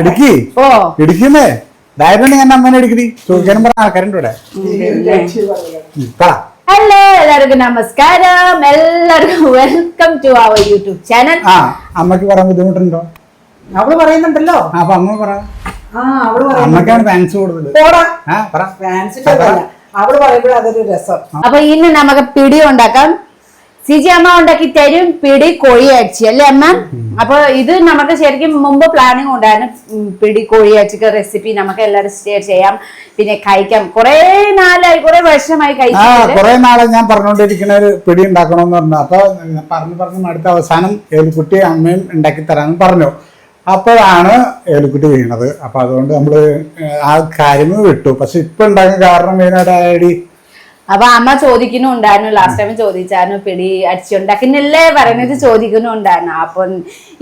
ഇടുക്കി? ഓ. ഇടുക്കുന്നേ? ധൈര്യം ഞാൻ അമ്മേനെ ഇടുക്കി ചോദിക്കാനും പറഞ്ഞ ആൾക്കാരുണ്ട് ഇവിടെ. പറ. ഹലോ എല്ലാവർക്കും നമസ്കാരം. എല്ലാവർക്കും welcome to our YouTube channel ആ അമ്മയ്ക്ക് പറയാൻ ബുദ്ധിമുട്ടുണ്ടോ? അവൾ പറയുന്നുണ്ടല്ലോ. അപ്പൊ അമ്മ പറ. അമ്മക്കാണ് ഫാൻസ് കൂടുതൽ. അവൾ പറയുമ്പോൾ അതൊരു രസം. അപ്പൊ ഇന്ന് നമുക്ക് പിടി ഉണ്ടാക്കാം. സിജി അമ്മ ഉണ്ടാക്കി തരും പിടി കോഴി അടിച്ച് അല്ലേ അമ്മ? അപ്പൊ ഇത് നമുക്ക് ശരിക്കും മുമ്പ് പ്ലാനിങ് ഉണ്ടായിരുന്നു. പിടി കോഴി അടിച്ചൊക്കെ റെസിപ്പി നമുക്ക് എല്ലാവരും ഷെയർ ചെയ്യാം. പിന്നെ കഴിക്കാം. കുറെ നാളായി കുറെ വർഷമായി കഴിക്കാം കുറെ നാളെ ഞാൻ പറഞ്ഞുകൊണ്ടിരിക്കുന്ന ഒരു പിടി ഉണ്ടാക്കണമെന്ന് പറഞ്ഞു. അപ്പൊ പറഞ്ഞു പറഞ്ഞു അടുത്ത അവസാനം ഏലിക്കുട്ടി അമ്മയും ഉണ്ടാക്കി തരാന്ന് പറഞ്ഞു. അപ്പോഴാണ് ഏലിക്കുട്ടി വീണത്. അപ്പൊ അതുകൊണ്ട് നമ്മൾ ആ കാര്യങ്ങൾ വിട്ടു. പക്ഷെ ഇപ്പൊ ഉണ്ടാക്കാൻ കാരണം മെയിനായിട്ട് ഐഡി അപ്പൊ അമ്മ ചോദിക്കുന്നുണ്ടായിരുന്നു ലാസ്റ്റ് ടൈം ചോദിച്ചായിരുന്നു പിടി അടിച്ചുണ്ടാക്കുന്നില്ലേ പറയുന്നത് ചോദിക്കുന്നുണ്ടായിരുന്നു. അപ്പൊ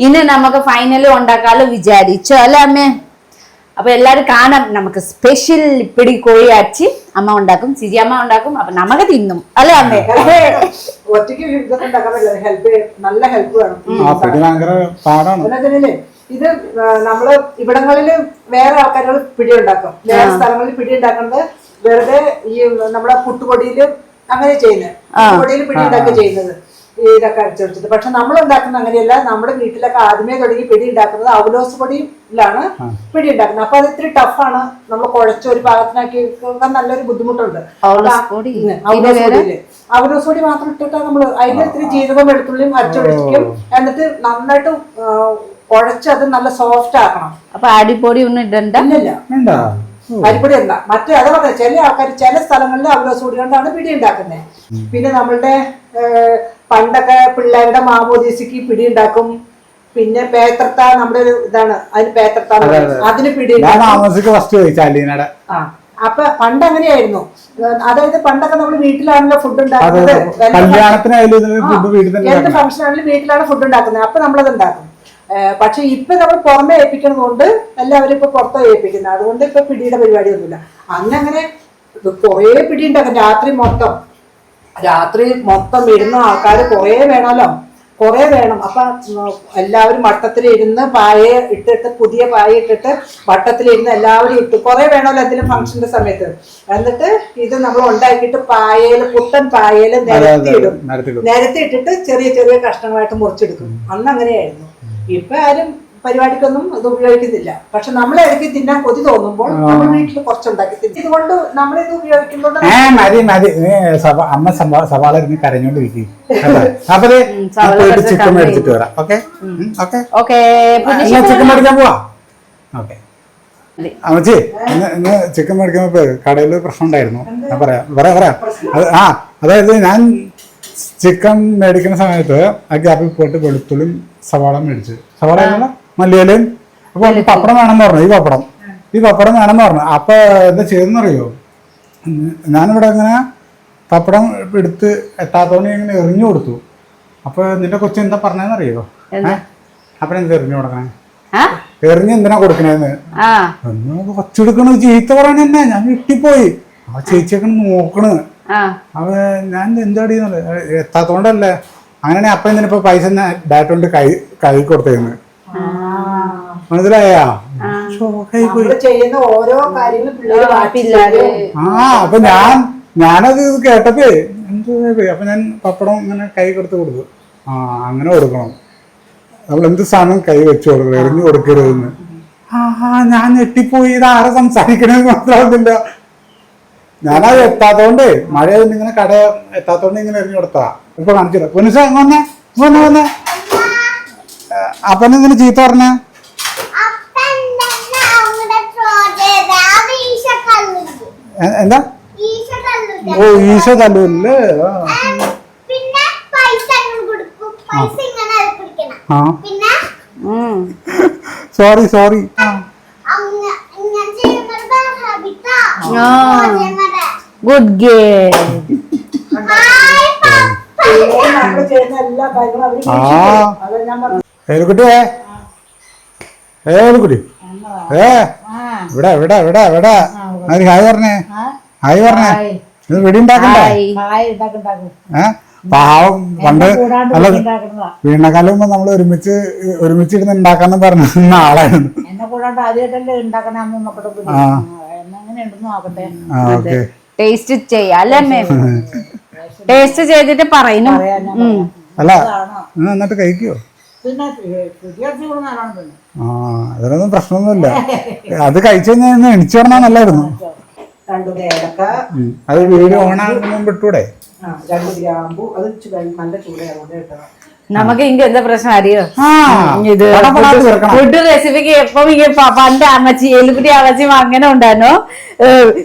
ഇന്ന് നമുക്ക് ഫൈനലി ഉണ്ടാക്കാലോ വിചാരിച്ചു അല്ലേ അമ്മേ? അപ്പൊ എല്ലാരും കാണാം നമുക്ക് സ്പെഷ്യൽ പിടി കോഴി അടിച്ച് അമ്മ ഉണ്ടാക്കും സിജി അമ്മ ഉണ്ടാക്കും അപ്പൊ നമുക്ക് തിന്നും. അല്ലേ അമ്മേ? ഒറ്റയ്ക്ക് ഹെൽപ്പ് നല്ല ഹെൽപ്പ് വേണം. ഇത് നമ്മൾ ഇവിടങ്ങളിൽ വേറെ ആൾക്കാരുകൾ പിടി ഉണ്ടാക്കും. വേറെ സ്ഥലങ്ങളിൽ പിടി ഉണ്ടാക്കുന്നത് വെറുതെ ഈ നമ്മുടെ പുട്ടുപൊടിയിൽ അങ്ങനെ ചെയ്യുന്നത് പുട്ടുപൊടിയിൽ പിടി ഉണ്ടാക്കി ചെയ്യുന്നത്. ഇതൊക്കെ അരച്ചെടുത്തിട്ട് പക്ഷെ നമ്മൾ ഉണ്ടാക്കുന്ന അങ്ങനെയല്ല നമ്മുടെ വീട്ടിലൊക്കെ ആദ്യമേ തുടങ്ങി പിടി ഉണ്ടാക്കുന്നത് അവലോസ് പൊടിയിലാണ് പിടി ഉണ്ടാക്കുന്നത്. അപ്പൊ അത് ഇത്തിരി ടഫാണ് നമ്മൾ കുഴച്ച ഒരു പാകത്തിനാക്കി വെക്കാൻ നല്ലൊരു ബുദ്ധിമുട്ടുണ്ട്. അവലോസ് പൊടി? അവലോസ് പൊടിയിൽ. അവലോസ് പൊടി മാത്രം ഇട്ടിട്ടാ നമ്മൾ അതിൽ ഇത്തിരി ജീരകം വെളുത്തുള്ളിയും അരച്ചൊഴിക്കും എന്നിട്ട് നന്നായിട്ട് കുഴച്ച് അത് നല്ല സോഫ്റ്റ് ആക്കണം. അപ്പൊ അടിപൊടി ഒന്നും ഇടണ്ട? ഇല്ലല്ല. അരിപ്പൊടി അല്ല മറ്റേ അതാ പറഞ്ഞ ചില ആൾക്കാർ ചില സ്ഥലങ്ങളിൽ അവലോസ് പൊടി കൊണ്ടാണ് പിടി ഉണ്ടാക്കുന്നത് പിന്നെ നമ്മളുടെ പണ്ടൊക്കെ പിള്ളേരുടെ മാമോദീസിക്ക് പിടി ഉണ്ടാക്കും. പിന്നെ പേത്രത്ത നമ്മുടെ ഒരു ഇതാണ് അതിന് പേത്രത്ത അതിന് പിടി അപ്പൊ പണ്ട് അങ്ങനെയായിരുന്നു. അതായത് പണ്ടൊക്കെ നമ്മൾ വീട്ടിലാണല്ലോ ഫുഡ് ഉണ്ടാക്കുന്നത്. എന്ത്. ഫംഗ്ഷൻ ആണെങ്കിലും വീട്ടിലാണ് ഫുഡ് ഉണ്ടാക്കുന്നത്. അപ്പൊ നമ്മളത് ഉണ്ടാക്കും പക്ഷെ ഇപ്പൊ നമ്മൾ പുറമെ ഏൽപ്പിക്കുന്നത് കൊണ്ട് എല്ലാവരും ഇപ്പൊ പുറത്താ ഏൽപ്പിക്കുന്നത് അതുകൊണ്ട് ഇപ്പൊ പിടിയുടെ പരിപാടിയൊന്നുമില്ല. അന്ന് അങ്ങനെ കുറേ അങ്ങനെ രാത്രി മൊത്തം രാത്രി മൊത്തം ഇരുന്ന ആൾക്കാർ കുറേ വേണമല്ലോ? കുറേ വേണം. അപ്പൊ എല്ലാവരും വട്ടത്തിലിരുന്ന് പായ ഇട്ടിട്ട് പുതിയ പായ ഇട്ടിട്ട് വട്ടത്തിലിരുന്ന് എല്ലാവരും ഇട്ട്. കുറേ വേണമല്ലോ എന്തെങ്കിലും ഫംഗ്ഷന്റെ സമയത്ത്? എന്നിട്ട് ഇത് നമ്മൾ ഉണ്ടാക്കിയിട്ട് പായയിൽ പുത്തൻ പായയിൽ നിരത്തിയിടും. നിരത്തിയിട്ടിട്ട് ചെറിയ ചെറിയ കഷ്ണങ്ങളായിട്ട് മുറിച്ചെടുക്കും. അന്ന് അങ്ങനെയായിരുന്നു ഇപ്പൊ ആരും പരിപാടിക്കൊന്നും അത് ഉപയോഗിക്കുന്നില്ല. പക്ഷെ നമ്മൾ ഇടയ്ക്ക് തിന്നാൻ കൊതി തോന്നുമ്പോൾ നമ്മൾ വീട്ടിൽ കുറച്ചുണ്ടാക്കി തിന്നും. ഇതുകൊണ്ട് നമ്മളിത് ഉപയോഗിക്കുമ്പോൾ മതി മതി. നീ അമ്മ സഭ- സവാള ഇരുന്ന് കരഞ്ഞോണ്ടിരിക്കും. അപ്പൊ ചിക്കൻ കറി. മേടിച്ചിട്ട് വരാം. ഓക്കെ? ഓക്കെ? ഓക്കെ എന്നാ ചിക്കൻ മേടിക്കാൻ പോവാ? ഓക്കെ. അമ്മച്ചി ഇന്ന് ഇന്ന് ചിക്കൻ മേടിക്കുമ്പോ കടയിൽ പ്രശ്നം ഉണ്ടായിരുന്നു. ഞാൻ പറയാം. പറയാം പറയാം. ആ അതായത് ഞാൻ ചിക്കൻ മേടിക്കുന്ന സമയത്ത് ആ ഗ്യാപ്പിൽ പോയിട്ട് വെളുത്തുള്ളിയും സവാള മേടിച്ചു. സവാള മല്ലിയിലയും? അപ്പൊ എനിക്ക് പപ്പടം വേണമെന്ന് പറഞ്ഞു ഈ പപ്പടം. ഈ പപ്പടം വേണമെന്ന് പറഞ്ഞു. അപ്പൊ എന്താ ചെയ്തെന്നറിയോ അറിയോ ഞാനിവിടെ ഇങ്ങനെ പപ്പടം എടുത്ത് എത്താത്തോണി ഇങ്ങനെ എറിഞ്ഞു കൊടുത്തു. അപ്പൊ നിന്റെ കൊച്ചു എന്താ പറഞ്ഞതെന്നറിയോ? ഏഹ് അപ്പൊ എന്താ എറിഞ്ഞു കൊടുക്കണേ? എറിഞ്ഞ് എന്തിനാ കൊടുക്കണേന്ന്? കൊച്ചെടുക്കണ ചീത്ത പറയണെന്നെ. ഞാൻ വിട്ടിപ്പോയി ആ ചേച്ചിയൊക്കെ നോക്കണ്. ആ. അവ ഞാൻ എന്താടി എത്താത്തോണ്ടല്ലേ? അങ്ങനെ അപ്പൊ എന്തിനിപ്പോ പൈസ ഡയറക്റ്റ് കൊണ്ട് കൈ കൈ കൊടുത്തേന്ന് മനസ്സിലായാ? ആ. അപ്പൊ ഞാൻ ഞാനത് ഇത് കേട്ടപ്പേ എന്തോ അപ്പൊ ഞാൻ പപ്പടം ഇങ്ങനെ കൈ കൊടുത്ത് കൊടുത്തു. ആ അങ്ങനെ കൊടുക്കണം. നമ്മൾ എന്ത് സാധനം കൈ വെച്ച് കൊടുക്കണം? എറിഞ്ഞു കൊടുക്കരുതെന്ന്. ആ ആ, ഞാൻ ഞെട്ടിപ്പോയി. ഇത് ആരെ സംസാരിക്കണമെന്ന് മനസ്സിലാവുന്നില്ല ഞാനത് എത്താത്തോണ്ട് മഴ ഇങ്ങനെ കട എത്താത്തോണ്ട് ഇങ്ങനെ എറിഞ്ഞു കൊടുത്താ. ഇപ്പൊ കാണിച്ചില്ല പൊന്നുസ വന്നേ വന്നേ വന്നേ. അപ്പനെ ഇങ്ങനെ ചീത്ത പറഞ്ഞ. എന്താ? ഓ ഈശോ തല്ലൂല്ലേ ആ. സോറി സോറി ആ. ഗുഡ് ഗേൾ ആ. ഏലുക്കുട്ടിയെ ഏലുക്കുട്ടി ഏ ഇവിടെ ഇവിടെ ഇവിടെ ഇവിടെ. ഒരു ഹായ് പറഞ്ഞേ. ഹായ് പറഞ്ഞേ. ഇത് വെടി ഉണ്ടാക്കണ്ടേ? ഏ? പാവം. പണ്ട് അല്ല വീണക്കാലം മുമ്പ് നമ്മൾ ഒരുമിച്ച് ഒരുമിച്ച് ഇരുന്ന് ഉണ്ടാക്കാന്ന് പറഞ്ഞ ആളായിരുന്നു. കൂടാണ്ട് ആദ്യമായിട്ടല്ലേ ഉണ്ടാക്കണേ അമ്മ മക്കളുടെ ആ ഓക്കെ. ടേസ്റ്റ് ചെയ്യാം അല്ലേ അമ്മേ? ടേസ്റ്റ് ചെയ്തിട്ട് പറയുന്നു. ഉം. അല്ല നീ നന്നായിട്ട് കഴിക്കുവോ? പിന്നെ പുതിയടച്ച് കൂടെ നല്ലോണം തിന്നു ആ അതിനൊന്നും പ്രശ്നമൊന്നുമില്ല. അത് കഴിച്ചു കഴിഞ്ഞാൽ എണിച്ചു പറഞ്ഞാൽ നല്ലായിരുന്നു രണ്ട് ഏലക്ക ഉം. അത് വീട് ഓണാകുമ്പോൾ ഇട്ടൂടെ? ആ, രണ്ട് ഗ്രാമ്പു അത് നല്ല നമുക്ക് ഇങ്ങ എന്താ പ്രശ്നം അറിയോ ആ ഇത് ഫുഡ് റെസിപ്പിക്ക് എപ്പം ഇങ്ങനെ പ- പണ്ട് അമ്മച്ചി എലിപ്പിടി അമ്മച്ചി അങ്ങനെ ഉണ്ടായിരുന്നു.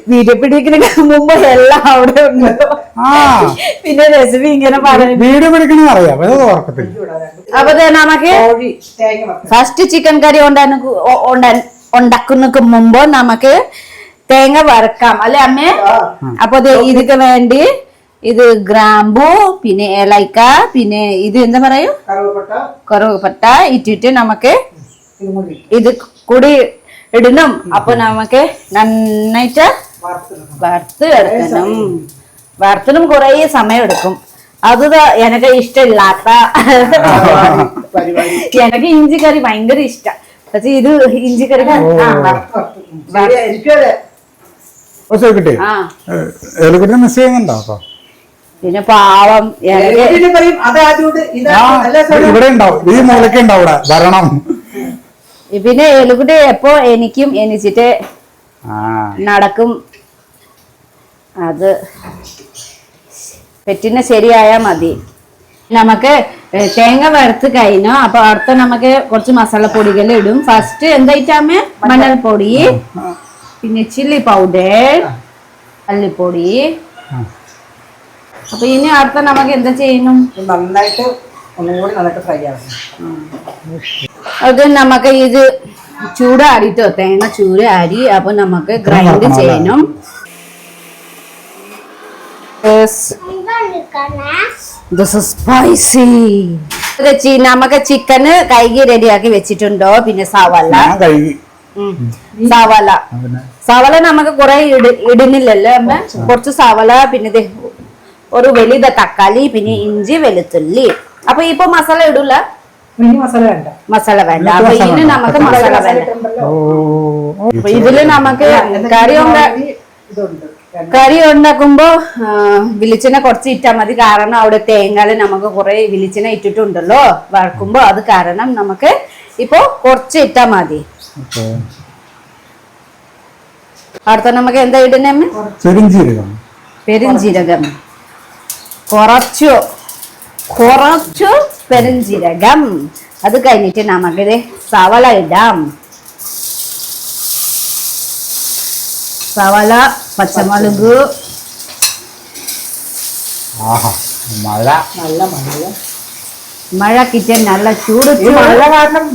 വീഡിയോ പിടിക്കുന്നതിന് മുമ്പ് എല്ലാം അവിടെ ഉണ്ട്. ആ. പിന്നെ റെസിപ്പി ഇങ്ങനെ പറഞ്ഞു. വീഡിയോ പിടിക്കണമെന്ന് അറിയാം അപ്പൊ നമുക്ക്. ഫസ്റ്റ് ചിക്കൻ കറി ഉണ്ടാക്കുന്നതിന് മുമ്പ് നമുക്ക് തേങ്ങ വറക്കാം. അല്ലെ അമ്മേ? അപ്പൊ ഇതിക്ക് വേണ്ടി ഇത് ഗ്രാമ്പു പിന്നെ ഏലൈക്ക പിന്നെ ഇത് എന്താ പറയൂ? കറുവപ്പട്ട. കറുവപ്പട്ട ഇട്ടിട്ട് നമുക്ക് ഇത് കൂടി ഇത് കൂടി ഇടണം. അപ്പൊ നമുക്ക് നന്നായിട്ട് വറുത്ത് എടുക്കണം വറുത്തിനും കുറേ സമയം എടുക്കും. അത് എനക്ക് ഇഷ്ടമില്ലാത്ത എനിക്ക് ഇഞ്ചി കറി ഭയങ്കര ഇഷ്ടം. പക്ഷെ ഇത് ഇഞ്ചി കറി ആ, ഓ സോ അതെ കിട്ടി ആ എലിക്കുട്ടി മെസ്സേജ് ചെയ്യുന്നുണ്ടോ അപ്പൊ? പിന്നെ പാവം ഇവിടെ ഉണ്ടാവും. ഈ മൂലയ്ക്ക് ഉണ്ടാവും ഇവിടെ. വരണം. പിന്നെ എലുകുട്ടി എപ്പോ എനിക്കും എനിച്ചിട്ട് നടക്കും. അത് പെറ്റിന് ശരിയായാ മതി. നമുക്ക് തേങ്ങ വറുത്ത് കഴിഞ്ഞു. അപ്പൊ അടുത്ത നമുക്ക് കുറച്ച് മസാലപ്പൊടികൾ ഇടും. ഫസ്റ്റ് എന്തായിട്ടാമേ മഞ്ഞൾപ്പൊടി പിന്നെ ചില്ലി പൗഡർ മല്ലിപ്പൊടി അപ്പൊ ഇനി അടുത്ത നമുക്ക് എന്താ ചെയ്യണം നന്നായിട്ട് ഒന്നുകൂടി നന്നായിട്ട് ഫ്രൈ ആവണം. അത് നമുക്ക് ഇത് ചൂടാടിട്ടോ തേങ്ങ ചൂട് ചൂടാടി അപ്പൊ നമുക്ക് ഗ്രൈൻഡ്? ചെയ്യണം. സ്പൈസി നമുക്ക് ചിക്കന് കൈകി റെഡിയാക്കി വെച്ചിട്ടുണ്ടോ? പിന്നെ സവാള. സവാള. സവാള നമുക്ക് കുറെ ഇടുന്നില്ലല്ലോ അമ്മ? കുറച്ച് സവാള പിന്നെ ദേ ഒരു വലിയ തക്കാളി പിന്നെ ഇഞ്ചി വെളുത്തുള്ളി. അപ്പൊ ഇപ്പൊ മസാല ഇടൂല? മസാല വേണ്ട. മസാല വേണ്ട. അപ്പൊ ഇനി നമുക്ക് മസാല വേണ്ട. അപ്പൊ ഇതിൽ നമുക്ക് കറി കറി ഉണ്ടാക്കുമ്പോ വിളിച്ചിനെ കുറച്ച് ഇട്ടാൽ മതി. കാരണം അവിടെ തേങ്ങാൽ നമുക്ക് കുറെ വിളിച്ചിനെ ഇട്ടിട്ടുണ്ടല്ലോ. വറക്കുമ്പോ അത് കാരണം നമുക്ക് ഇപ്പൊ കുറച്ച് ഇട്ടാ മതി. അടുത്ത നമുക്ക് എന്താ ഇടുന്നേ അമ്മ? പെരിഞ്ചീരകം. പെരുംജീരകം കുറച്ചു കുറച്ചു പെരുംജീരകം. അത് കഴിഞ്ഞിട്ട് നമുക്കിത് സവള ഇടാം. സവള പച്ചമുളക്. മഴ. നല്ല മഴ. മഴ കിട്ടിയാൽ നല്ല ചൂട് മഴ കാരണം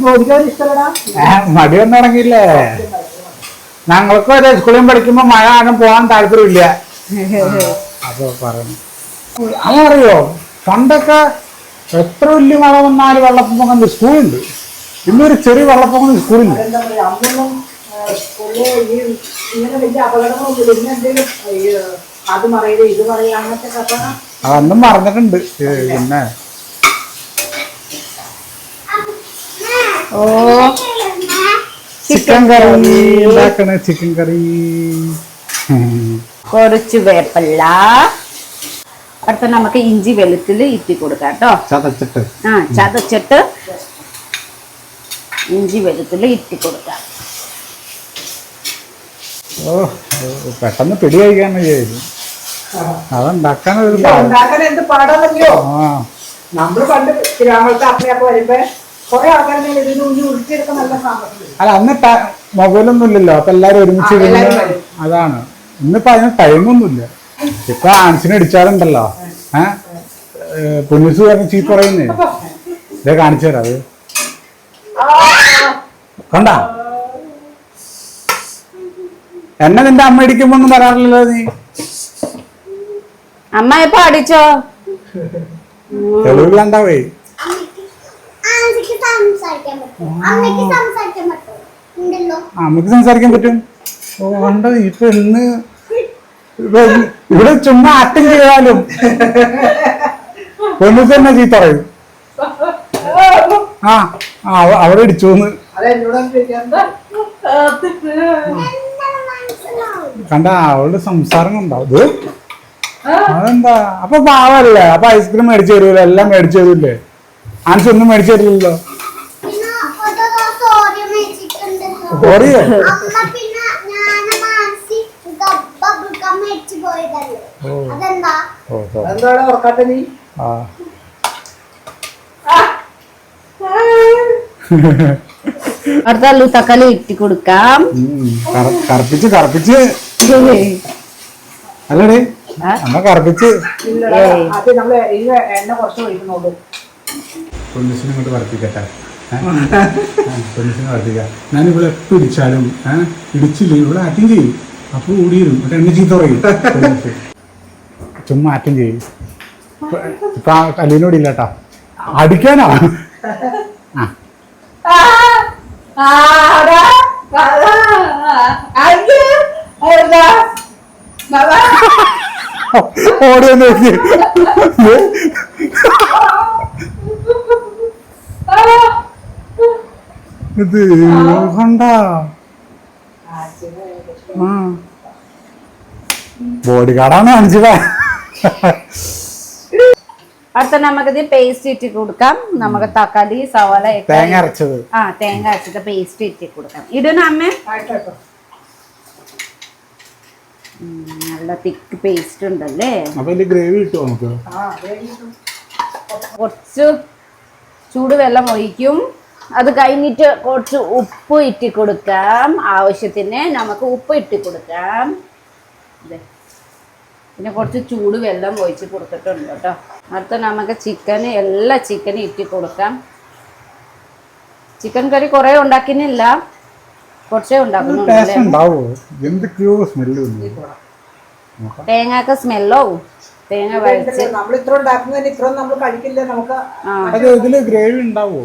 മടിയൊന്നും ഇറങ്ങിയില്ലേ ഞങ്ങൾക്ക് ഒരു സ്കൂളിൽ പഠിക്കുമ്പോ മഴ കാരണം പോകാൻ താല്പര്യമില്ല. അപ്പൊ പറഞ്ഞു അതറിയോ പണ്ടൊക്കെ എത്ര വലിയ മഴ വന്നാലും വെള്ളപ്പൊക്കം സ്കൂളുണ്ട് ഇന്നൊരു ചെറിയ വെള്ളപ്പൊക്കം സ്കൂളില്ല അതൊന്നും പറഞ്ഞിട്ടുണ്ട് പിന്നെ. ഓ. ചിക്കൻ കറി ഉണ്ടാക്കണ ചിക്കൻ കറി. കുറച്ച് വേപ്പല്ല അടുത്ത നമുക്ക് ഇഞ്ചി വെളുത്തുള്ളി ഇട്ടി കൊടുക്കാം കേട്ടോ. ചതച്ചിട്ട്. ആ ചതച്ചിട്ട് ഇഞ്ചി വെളുത്തുള്ളി ഇട്ടി കൊടുക്കാം. ഓ പെട്ടെന്ന് പിടി അതുണ്ടാക്കാൻ ഒരു എന്ത് പണ്ട് വരുമ്പോ കുറെ ഉരുട്ടിയെടുക്കാൻ നല്ല സാമ്പത്തികം. അല്ല അന്ന് മൊബൈലൊന്നും ഇല്ലല്ലോ അപ്പൊ എല്ലാരും ഒരുമിച്ച്. അതാണ്. ഇന്നിപ്പോ അതിന് ടൈമൊന്നുമില്ല ഇപ്പൊ ആൻസിനെ അടിച്ചാറുണ്ടല്ലോ. ഏഹ് പോലീസ് പറഞ്ഞ ചീപ്പ് പറയുന്നേ. ഇതേ കാണിച്ചു തരാം അത്. കണ്ട? എന്നെ നിന്റെ അമ്മ ഇടിക്കുമ്പോ ഒന്നും പറയാറില്ലല്ലോ നീ. അമ്മ ഇപ്പൊ അടിച്ചോ? തെളിവില്ലാണ്ടാവേ അമ്മയ്ക്ക് സംസാരിക്കാൻ പറ്റും. ഓ കണ്ടത് ഇപ്പൊ ഇന്ന് ഇപ്പൊ ഇവിടെ ചുമ്മാ ആക്ടിങ് ചെയ്താലും പൊന്നു തന്നെ ചീത്ത പറയും. ആ ആ, അവ- അവിടെ ഇടിച്ചു കണ്ട അവളുടെ സംസാരം ഉണ്ടാവും അതെന്താ? അപ്പൊ പാവല്ലേ? അപ്പൊ ഐസ്ക്രീം മേടിച്ചു തരൂല? എല്ലാം മേടിച്ചു തരൂല്ലേ ആൻസ് ഒന്നും മേടിച്ചു തരില്ലല്ലോ. പിന്നെ ഒരു സോറി മേടിച്ചിട്ടുണ്ട് ഓറിയോ അമ്മ പിന്നെ ഞാൻ മാനസി ബബിൾ ഗം മേടിച്ചു പോയതല്ലേ ഓ അതെന്താ ഓ ഓ എന്താണ് ഓർക്കാത്ത നീ ആ അടുത്ത അല്ലു തക്കാളി ഇട്ടി കൊടുക്കാം. കറുപ്പിച്ച് കറുപ്പിച്ച്. അല്ലടേ ആ? അമ്മ കറുപ്പിച്ച്. ഞാനിവിടെ പൊന്നിസിനെ കൊണ്ട് വർദ്ധിക്കട്ടെ പൊന്നിസിനെ വർദ്ധിക്കാം എപ്പോൾ ഇടിച്ചാലും ഇടിച്ചില്ല? ഇവിടെ അറ്റൻഡ് ചെയ്യും. അപ്പൊ ഓടിയിരും എന്നിട്ട് എന്നെ ചീത്ത പറയും. ചുമ്മാ അറ്റൻഡ് ചെയ്യും. ഇപ്പൊ- കല്ലിനോട് ഇല്ല കേട്ടാ. അടിക്കാനാ? ഓടി നോക്കി. ഇത് കണ്ട ബോഡി ഗാർഡാണ് കാണിച്ചത് അടുത്ത നമുക്കിത് പേസ്റ്റ് ഇട്ടി കൊടുക്കാം. നമുക്ക് തക്കാളി സവാള തേങ്ങ അരച്ചത്. ആ തേങ്ങ അരച്ചിട്ട് പേസ്റ്റ് ഇട്ടി കൊടുക്കാം. ഇടണ അമ്മ? നല്ല തിക്ക് പേസ്റ്റ് ഉണ്ടല്ലേ? ഗ്രേവി കിട്ടുമോ നമുക്ക്? കുറച്ച് ചൂടുവെള്ളം ഒഴിക്കും. അത് കഴിഞ്ഞിട്ട് കുറച്ച് ഉപ്പ് ഇട്ടി കൊടുക്കാം. ആവശ്യത്തിന് നമുക്ക് ഉപ്പ് ഇട്ടി കൊടുക്കാം. ദേ. പിന്നെ കുറച്ച് ചൂട് വെള്ളം ഒഴിച്ച് കൊടുത്തിട്ടുണ്ട് കേട്ടോ. അടുത്ത നമുക്ക് ചിക്കൻ എല്ലാ ചിക്കനും ഇട്ടി കൊടുക്കാം. ചിക്കൻ കറി കുറേ ഉണ്ടാക്കുന്നില്ല കുറച്ചേ ഉണ്ടാക്കുന്നുള്ളൂ തേങ്ങക്ക് സ്മെല്ല് തേങ്ങ വഴിച്ച് നമ്മൾ ഇത്ര ഉണ്ടാക്കുന്നതിന് ഇത്ര നമ്മൾ കഴിക്കില്ല. നമുക്ക് അത് ഗ്രേവി ഉണ്ടാവോ?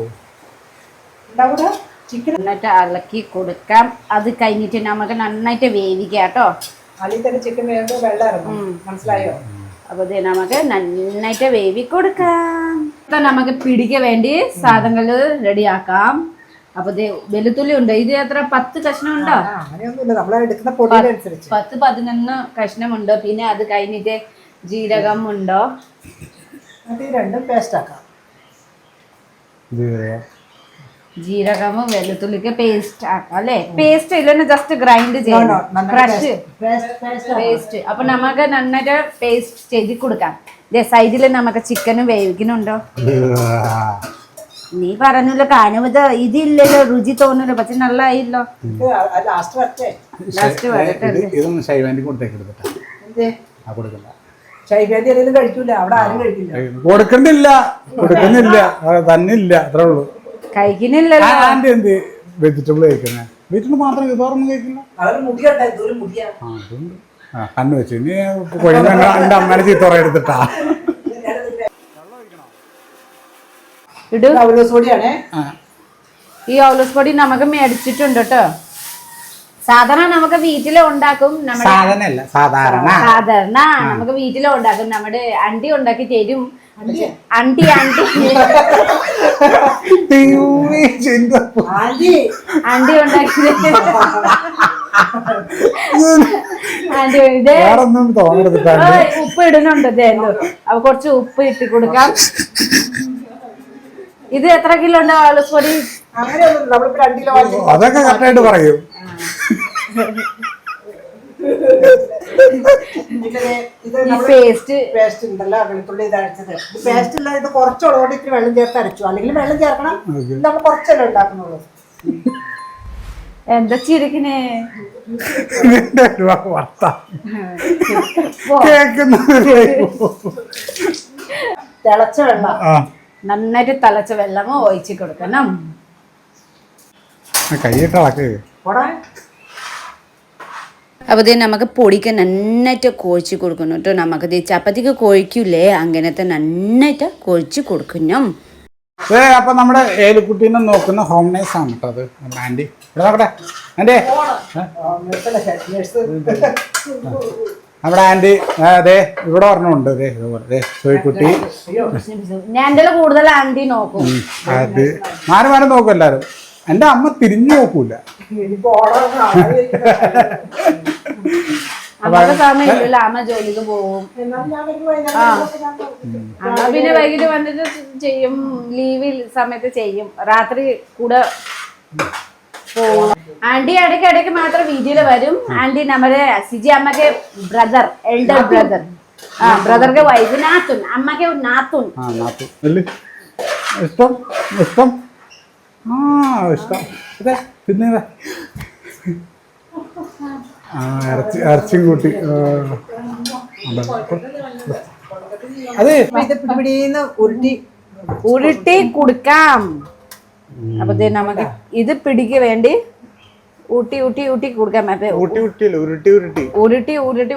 ഉണ്ടാവൂല ചിക്കൻ നന്നായിട്ട് ഇളക്കി കൊടുക്കാം. അത് കഴിഞ്ഞിട്ട് നമുക്ക് നന്നായിട്ട് വേവിക്കാം കേട്ടോ. അതിൽ തന്നെ ചിക്കൻ വേണ്ടത് വെള്ളം ഇറങ്ങും. മനസ്സിലായോ? അപ്പൊ ഇത് നമുക്ക് നന്നായിട്ട് വേവി കൊടുക്കാം. ഇപ്പൊ നമുക്ക് പിടിക്ക വേണ്ടി സാധനങ്ങൾ റെഡിയാക്കാം. അപ്പൊ ഇത് വെളുത്തുള്ളി ഉണ്ട്? ഇത് എത്ര? പത്ത് കഷ്ണം ഉണ്ടോ? പത്ത് പതിനൊന്ന് കഷ്ണം ഉണ്ട്? പിന്നെ അത് കഴിഞ്ഞിട്ട് ജീരകം ഉണ്ടോ? അത് രണ്ടും പേസ്റ്റ് ആക്കാം. ജീരകവും വെളുത്തുള്ളിക്ക് പേസ്റ്റ് ആക്കാം അല്ലേ? പേസ്റ്റ് ഇല്ലെന്ന് ജസ്റ്റ് ഗ്രൈൻഡ് ചെയ്യണം. ക്രഷ് പേസ്റ്റ് അപ്പൊ നമുക്ക് നന്നായിട്ട് പേസ്റ്റ് ചെയ്ത് കൊടുക്കാം. സൈഡിൽ സൈഡിൽ നമുക്ക് ചിക്കനും വേവിക്കുന്നുണ്ടോ? നീ പറഞ്ഞല്ലോ കാനുവത് ഇതില്ലല്ലോ രുചി തോന്നുന്നു പക്ഷെ നല്ലായില്ലോ. ഇത് കൊടുക്കണ്ടില്ല കൊടുക്കുന്നില്ല തന്നില്ല തന്നെ ഇല്ല അത്രേ ഉള്ളൂ. കഴിക്കുന്നില്ലല്ലോ ആന്റി എന്ത് വെജിറ്റബിൾ കഴിക്കുന്നേ? വീട്ടിൽ മാത്രം വേറൊന്നും കഴിക്കില്ല? അതുണ്ട്. ആ കണ്ണു വെച്ചു. ഇനി കൊഴിഞ്ഞ എന്റെ അമ്മേനെ ചീത്ത എടുത്തിട്ടാ. ഈ ഔലസ് പൊടി നമുക്ക് മേടിച്ചിട്ടുണ്ട് കേട്ടോ സാധാരണ നമുക്ക് വീട്ടിലെ ഉണ്ടാക്കും നമ്മുടെ സാധാരണ. സാധാരണ നമുക്ക് വീട്ടിൽ ഉണ്ടാക്കും. നമ്മുടെ അണ്ടി ഉണ്ടാക്കി തരും. അണ്ടി അണ്ടി അണ്ടി. ഉണ്ടാക്കി വേറൊന്നും ഉപ്പ് ഇടുന്നുണ്ട് അപ്പൊ കുറച്ച് ഉപ്പ് ഇട്ടി കൊടുക്കാം. ഇത് എത്ര കിലോ ഉണ്ട് ആൾ? പൊടി അങ്ങനെയൊന്നും നമ്മളിപ്പോ രണ്ട് കിലോ വാങ്ങി അതൊക്കെ കറക്റ്റായിട്ട് പറയും ഇതിൽ ഇത് ഈ നമ്മൾ പേസ്റ്റ് പേസ്റ്റ് ഉണ്ടല്ലോ വെളുത്തുള്ളി ഇത് അരച്ചത്. പേസ്റ്റ് ഇല്ല ഇത് കുറച്ചുള്ളതുകൊണ്ട് ഇത്തിരി വെള്ളം ചേർത്ത് അരച്ചു. അല്ലെങ്കിൽ വെള്ളം ചേർക്കണം. നമ്മൾ കുറച്ചല്ലേ ഉണ്ടാക്കുന്നുള്ളൂ. എന്താ ചിരിക്കണേ? തിളച്ച വെള്ളം. ആ. നന്നായിട്ട് തിളച്ച വെള്ളം ഒഴിച്ചു കൊടുക്കണം. കൈ ഇളക്ക്. പോടാ. അപ്പോൾ ഇത് നമുക്ക് പൊടിക്ക് നന്നായിട്ട് കുഴച്ച് കൊടുക്കണം കേട്ടോ. നമുക്കത് ചപ്പാത്തിക്ക് കുഴയ്ക്കൂലേ അങ്ങനത്തെ നന്നായിട്ട് കുഴച്ച് കൊടുക്കണം. ഏ അപ്പൊ നമ്മുടെ ഏലിക്കുട്ടീനെ നോക്കുന്ന ഹോം നേഴ്സ് ആണ് കേട്ടോ അത്. നമ്മുടെ ആന്റി ഇവിടെ നോക്കട്ടെ. ആന്റി നമ്മുടെ ആന്റി അതെ ഇവിടെ ഒരെണ്ണമുണ്ട് അതെ ഇതുപോലെ. അതെ എന്റെ കൂടുതൽ നോക്കും. അത് മാറി മാറി നോക്കും എല്ലാരും എന്റെ അമ്മ തിരിഞ്ഞു നോക്കൂല. അമ്മ ജോലിക്ക്. അമ്മ പിന്നെ വൈകിട്ട് വന്നിട്ട് ചെയ്യും ലീവിൽ സമയത്ത് ചെയ്യും. രാത്രി കൂടെ പോവും ആന്റി ഇടയ്ക്ക് ഇടയ്ക്ക് മാത്രം വീഡിയോയിൽ വരും. ആന്റി നമ്മുടെ സിജി അമ്മയ്ക്ക് ബ്രദർ എൽഡർ ബ്രദർ ആ ബ്രദർക്ക് വൈഫ് നാത്തുൻ. അമ്മയ്ക്ക് നാത്തുൻ. ആ നാത്തു നെല്ല് ഇഷ്ടം? ഇഷ്ടം? ആ ഇഷ്ടം. അതെ പിന്നെ ഇറച്ചി ഇറച്ചിയും കൂട്ടി. അതെ. പിടിപിടീന്ന് ഉരുട്ടി ഉരുട്ടി കൊടുക്കാം. അപ്പൊ നമുക്ക് ഇത് പിടിക്ക് വേണ്ടി ഊട്ടി ഊട്ടി ഊട്ടി കൊടുക്കാം. അപ്പൊ ഊട്ടി ഊട്ടിയല്ല ഉരുട്ടി ഉരുട്ടി. ഉരുട്ടി ഉരുട്ടി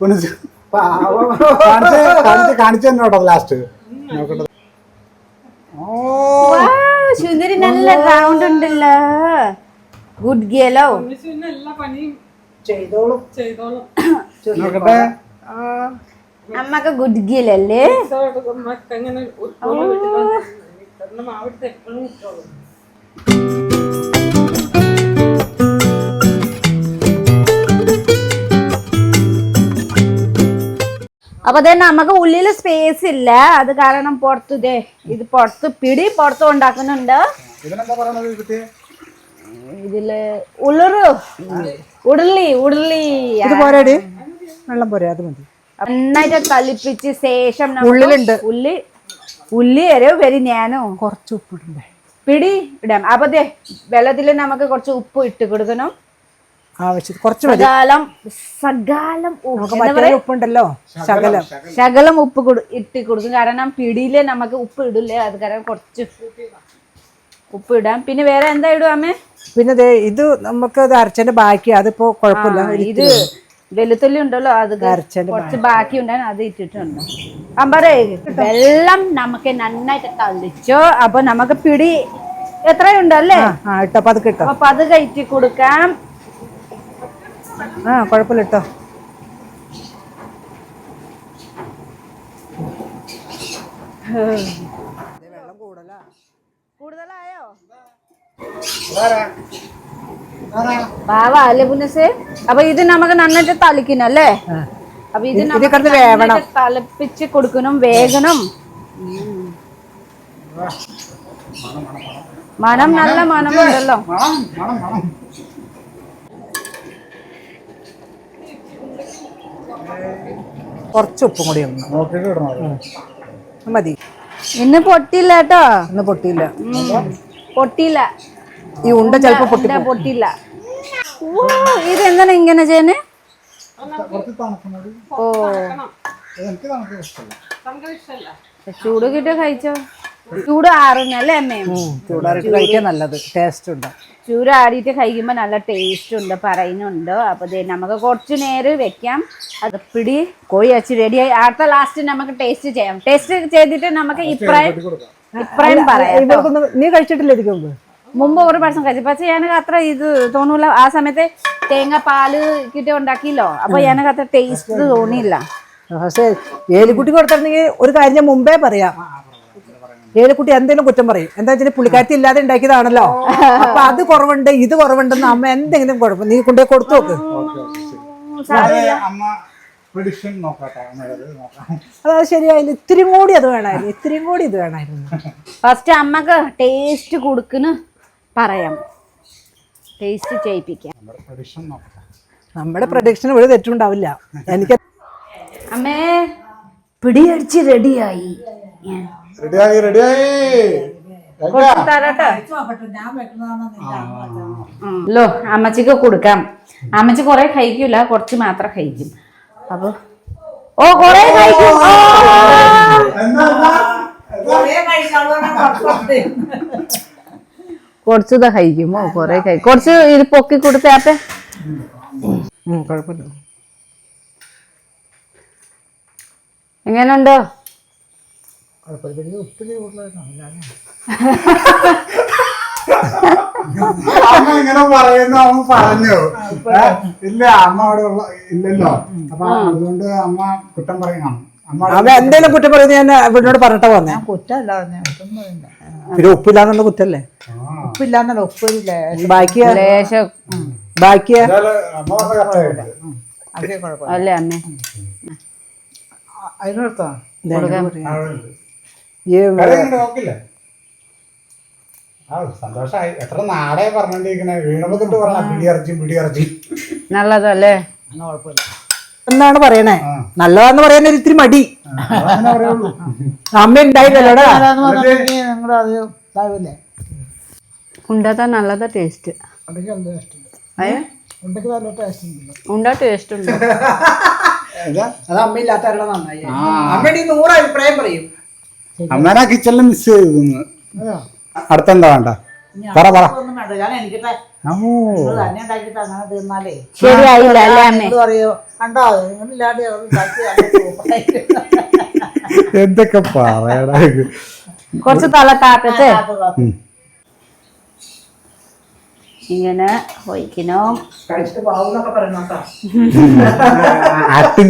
പൊന്നിസ് കാണിച്ച് തന്നെ ലാസ്റ്റ് ഓ സുന്ദരി നല്ല റൗണ്ട് ഉണ്ടല്ലോ. ഗുഡ് ഗേലോ ചെയ്തോളും. അമ്മയ്ക്ക് ഗുഡ് ഗേലല്ലേ അപ്പൊ തന്നെ നമുക്ക് ഉള്ളിൽ സ്പേസ് ഇല്ല. അത് കാരണം പുറത്ത് ഇതേ ഇത് പുറത്ത് പിടി പുറത്ത് ഉണ്ടാക്കുന്നുണ്ട്. ഇതിനെന്താ പറയണത് കുട്ടിയെ ഇതിൽ ഉളുറു. ഉടലി ഉടലി ഇത് പോരാടി വെള്ളം പോരാ അത് മതി. നന്നായിട്ട് കളിപ്പിച്ച് ശേഷം ഉള്ളിലുണ്ട്. ഉള്ളി ഉള്ളി വരെ വരി ഞാനോ? കുറച്ച് ഉപ്പിടണ്ടേ? പിടി ഇടാം. അപ്പൊ ദേ വെള്ളത്തിൽ നമുക്ക് കുറച്ച് ഉപ്പ് ഇട്ട് കൊടുക്കണം. കുറച്ച് സകാലം സകാലം ഉപ്പുണ്ടല്ലോ? ശകലം. ശകലം ഉപ്പ് ഇട്ട് കൊടുക്കും. കാരണം പിടിയിൽ നമുക്ക് ഉപ്പ് ഇടില്ലേ. അത് കാരണം കുറച്ച് ഉപ്പ് ഇടാം. പിന്നെ വേറെ എന്താ ഇടും അമ്മേ? പിന്നെ ദേ ഇത് നമുക്ക് ഇത് അരച്ചതിന്റെ ബാക്കി അതിപ്പോ കുഴപ്പമില്ല. ഇത് വെളുത്തുള്ളി ഉണ്ടല്ലോ അത് കുറച്ച് ബാക്കി. ഉണ്ടായിരുന്നു അത് ഇട്ടിട്ടുണ്ട്. അമ്പറേ വെള്ളം നമുക്ക് നന്നായിട്ട് തളിച്ചു. അപ്പൊ നമുക്ക് പിടി എത്രയുണ്ടല്ലേ ആ ആ ഇട്ടോ പതുക്കെ ഇട്ടോ അപ്പൊ അത് കയറ്റി കൊടുക്കാം. ആ കുഴപ്പമില്ല ഇട്ടോ. കൂടുതലായോ ബാവ അല്ലേ പുനസേ അപ്പൊ ഇത് നമുക്ക് നന്നായിട്ട് തളിക്കണം അല്ലേ? അപ്പൊ ഇത് നമുക്ക് വേവണം. നന്നായിട്ട് കൊടുക്കണം വേഗണം മണം നല്ല മണമുണ്ടല്ലോ മണം മണം മണം കുറച്ച് ഉപ്പും കൂടി മതി. ഇന്ന് പൊട്ടില്ല കേട്ടോ. ഇന്ന് പൊട്ടിയില്ല. പൊട്ടില്ല ഈ ഉണ്ട ചിലപ്പോ പൊട്ടി പൊട്ടില്ല. ഇത് ഇതെന്താണ് ഇങ്ങനെ ചെയ്യുന്നേ കുറച്ച് തണുക്കുന്നത് ഓ. ചൂട് കിട്ടിയ കഴിച്ചോ? ചൂട് ആറുന്നല്ലേ അമ്മേ? ചൂടാറിട്ട് കഴിക്കാൻ നല്ലത്. ടേസ്റ്റ് ഉണ്ട്. ചൂട് ആടിയിട്ട് കഴിക്കുമ്പോൾ നല്ല ടേസ്റ്റ് ഉണ്ട് പറയുന്നുണ്ട്. അപ്പൊ ദേ നമുക്ക് കുറച്ച് നേരം വെക്കാം. അത് പിടി. കോഴി വെച്ച് റെഡിയായി അടുത്ത ലാസ്റ്റ് നമുക്ക് ടേസ്റ്റ് ചെയ്യാം. ടേസ്റ്റ് ചെയ്തിട്ട് നമുക്ക് ഇപ്രായം ഇപ്രായം പറയാം നീ കഴിച്ചിട്ടില്ല മുമ്പ് ഒരു പ്രാവശ്യം കഴിച്ചു. പക്ഷെ എനിക്ക് അത്ര ഇത് തോന്നൂല. ആ സമയത്ത് തേങ്ങ പാൽ കിട്ടി ഉണ്ടാക്കിയല്ലോ. അപ്പൊ എനിക്ക് അത്ര ടേസ്റ്റ് തോന്നിയില്ല. പക്ഷേ ഏലിക്കുട്ടി കൊടുത്തിരുന്നെങ്കിൽ ഒരു കാര്യം ഞാൻ മുമ്പേ പറയാം. ഏലിക്കുട്ടി എന്തെങ്കിലും കുറ്റം പറയും. എന്താ വെച്ചാൽ പുള്ളിക്കാരത്തി ഇല്ലാതെ ഉണ്ടാക്കിയതാണല്ലോ. അപ്പൊ അത് കുറവുണ്ട് ഇത് കുറവുണ്ടെന്ന് അമ്മ എന്തെങ്കിലും കുഴപ്പം നീ കൊണ്ടേ കൊടുത്തു നോക്കാം. അത് ശരിയായില്ല. ഇത്തിരി കൂടി അത് വേണമായിരുന്നു. ഇത്തിരി കൂടി ഇത് വേണമായിരുന്നു. ഫസ്റ്റ് അമ്മയ്ക്ക് ടേസ്റ്റ് കൊടുക്കുന്നു പറയാം. ടേസ്റ്റ് ചെയ്യിപ്പിക്കാം. നമ്മുടെ പ്രൊഡക്ഷൻ നോക്കട്ടെ. നമ്മുടെ പ്രൊഡിക്ഷൻ ഒരു തെറ്റുണ്ടാവില്ല എനിക്ക് അമ്മേ പിടിയടിച്ച് റെഡിയായി റെഡിയായി റെഡിയായി ലോ അമ്മച്ചിക്ക് കൊടുക്കാം. അമ്മച്ചി കൊറേ കഴിക്കൂല കുറച്ച് മാത്രം കഴിക്കും. അപ്പൊ ഓ കൊറേ കഴിക്കും. ഓ! കുറച്ചുതാ കഴിക്കുമോ? കുറെ കഴിക്കും കുറച്ച് ഇത് പൊക്കി കൊടുത്താട്ടെ എങ്ങനുണ്ടോ? കുഴപ്പമില്ല. എങ്ങനെയുണ്ടോ അമ്മ ഇങ്ങനെ പറയുന്ന അവൻ പറഞ്ഞു. ഇല്ല അമ്മ അവിടെ ഇല്ലല്ലോ. അപ്പൊ അതുകൊണ്ട് അമ്മ കുറ്റം പറയണം അമ്മ അവ എന്തെങ്കിലും കുറ്റം പറയുന്നത് ഞാൻ ഇവനോട് പറഞ്ഞിട്ടാ വന്നേ. കുറ്റമല്ല ഞാൻ കുറ്റം പറയണ്ട പിന്നെ ഉപ്പില്ലാന്നുള്ള കുറ്റല്ലേ? ഉപ്പില്ലാന്നല്ല ഉപ്പില്ലേ? ബാക്കിയ? ലേശം. ബാക്കിയാ? അല്ലേ അമ്മേ? അതിനടുത്തോ? ഈ എത്ര പറഞ്ഞോണ്ടിരിക്കണേ. വീണപ്പോ തൊട്ട് പറഞ്ഞ നല്ലതല്ലേ? എന്നാണ് പറയണേ. നല്ലതാന്ന് പറയാൻ ഇത്തിരി മടി. അമ്മ ഉണ്ടായില്ലല്ലോടാ അതാന്ന് പറഞ്ഞിട്ടുണ്ടെങ്കിൽ നിങ്ങൾ അത് ഇതാവില്ലേ? ഉണ്ടാത്ത നല്ലതാ ടേസ്റ്റ് ഉണ്ടെങ്കിൽ നല്ല ടേസ്റ്റ് ഉണ്ട്. അയ്യ ഉണ്ടെങ്കിൽ നല്ല ടേസ്റ്റ് ഉണ്ട്. ഉണ്ടാ ടേസ്റ്റ് ഉണ്ട്. ഏതാ? അത് അമ്മയില്ലാത്തവരുടെ നന്നായി. അമ്മയുടെ ഈ നൂറ് അഭിപ്രായം പറയും. അമ്മേനെ കിച്ചണിൽ മിസ് ചെയ്തു അടുത്തെന്താ വേണ്ട? പറ പറ. ഒന്നും വേണ്ട. ഞാൻ എനിക്കിട്ടെ ശരിയായില്ല അല്ലേ അമ്മേ? നിങ്ങൾ പറയോ? കണ്ടോ? എന്തൊക്കെ പറയടാ. കുറച്ച് തല താത്തത്തെ ഉം. ഇങ്ങനെ ഒഴിക്കണോ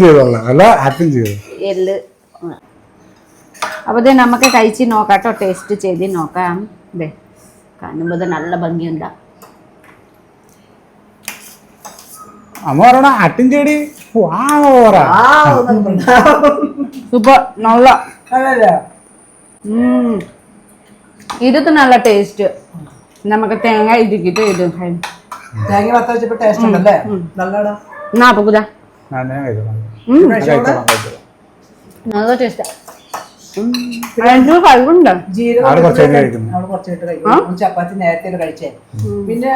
ചെയ്തോളാം അല്ല ചെയ്തു എള്ള് അപ്പോൾ നമുക്ക് കഴിച്ച് നോക്കാട്ടോ ടേസ്റ്റ് ചെയ്ത് നോക്കാം. ദേ കാണുമ്പോൾ നല്ല ഭംഗിയുണ്ടാ. അമ്മ പറയണ ഒന്നൊക്കെ പറഞ്ഞു സൂപ്പർ. നല്ല. ഇതൊക്കെ നല്ല ടേസ്റ്റ്. നമുക്ക് തേങ്ങ ഇരിക്കിട്ട് ഇത് തേങ്ങ ടേസ്റ്റ് ഉണ്ടല്ലേ? എന്നാ. നല്ല ടേസ്റ്റാ ചപ്പാത്തി നേരത്തെ കഴിച്ചേ. പിന്നെ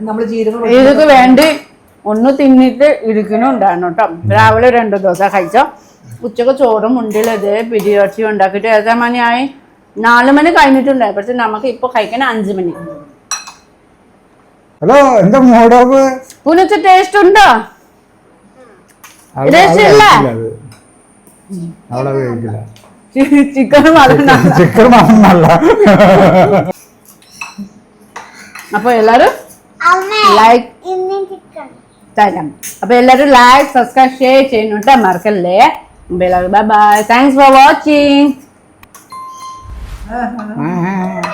നമ്മൾ ജീരകം ഇതൊക്കെ വേണ്ടി ഒന്ന് തിന്നിട്ട് ഇരിക്കണുണ്ടായിരുന്നു കേട്ടോ രാവിലെ രണ്ട് ദിവസം കഴിച്ചോ. ഉച്ചയ്ക്ക് ചോറും മുണ്ടിലത് പിരിയോച്ചി ഉണ്ടാക്കിയിട്ട് ഏതാ മണിയായി നാല് മണി കഴിഞ്ഞിട്ടുണ്ടായി. പക്ഷെ നമുക്ക് ഇപ്പൊ കഴിക്കണ അഞ്ചു മണി. ഹലോ എന്താ പുനച്ച ടേസ്റ്റ് ഉണ്ടോ? ചിക്കൻ അപ്പൊ എല്ലാരും അമ്മേ ലൈക്ക് ഇന്ത്യൻ ചിക്കൻ തരാം. അപ്പൊ എല്ലാരും ലൈക്ക് സബ്സ്ക്രൈബ് ഷെയർ ചെയ്യുന്നുണ്ട്. മറക്കല്ലേ? Bye bye thanks for watching ആ